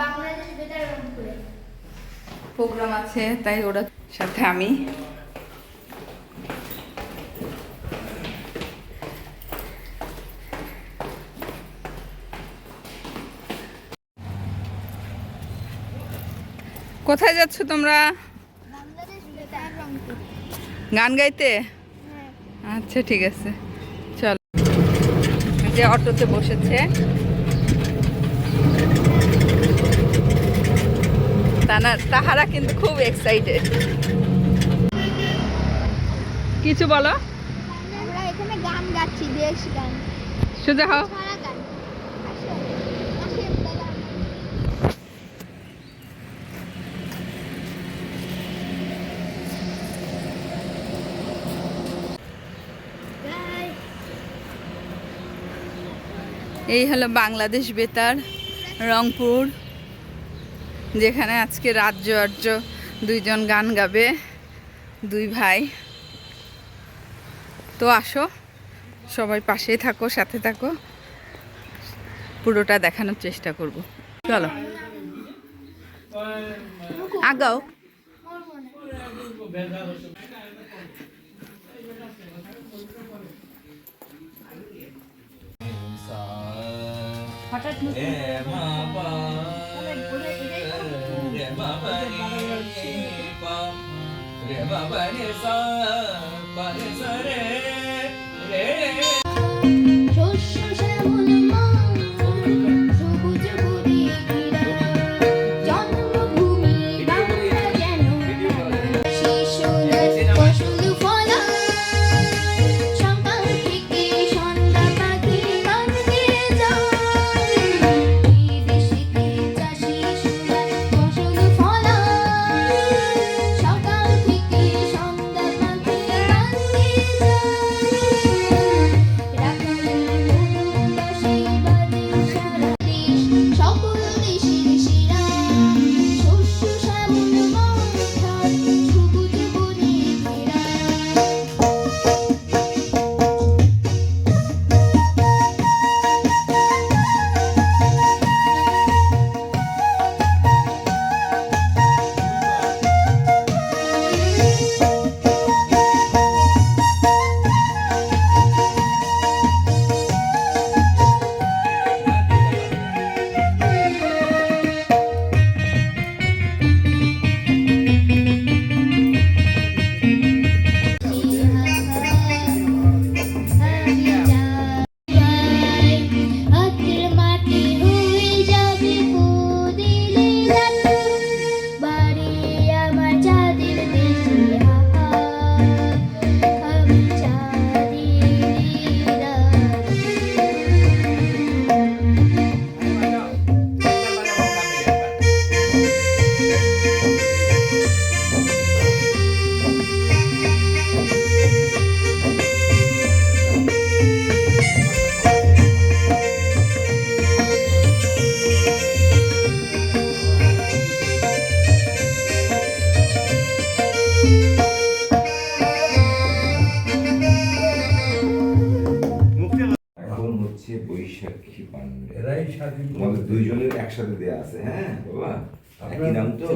বাংলাদেশ বেতার রংপুরে প্রোগ্রাম আছে তাই ওরা সাথে আমি। কোথায় যাচ্ছ তোমরা? গান গাইতে? হ্যাঁ। আচ্ছা ঠিক আছে। চল। যে অটোতে বসেছে। তাহারা কিন্তু খুব এক্সাইটেড কিছু বলো? আমরা এখানে গান গাচ্ছি দেশ গান। সোজা হও। এই হলো বাংলাদেশ বেতার রংপুর। যেখানে আজকে রাজ্য আর্য দুইজন গান গাবে, দুই ভাই। তো আসো, সবাই পাশেই থাকো, সাথে থাকো। পুরোটা দেখানোর চেষ্টা করব। চলো। আগাও। হঠাৎ রে মা পা রে মা পা রে পা রে মা পা রে সা পা রে সা রে হচ্ছে বৈশাখী পান্ডে। এরাই স্বাধীন তোমাদের দুইজনের একসাথে দেয়া আছে হ্যাঁ? বাবা একই নাম তো?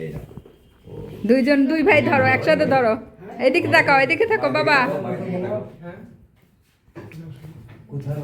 এই নাম দুইজন দুই ভাই ধরো একসাথে ধরো। এদিকে থাকো এদিকে থাকো বাবা। কোথায়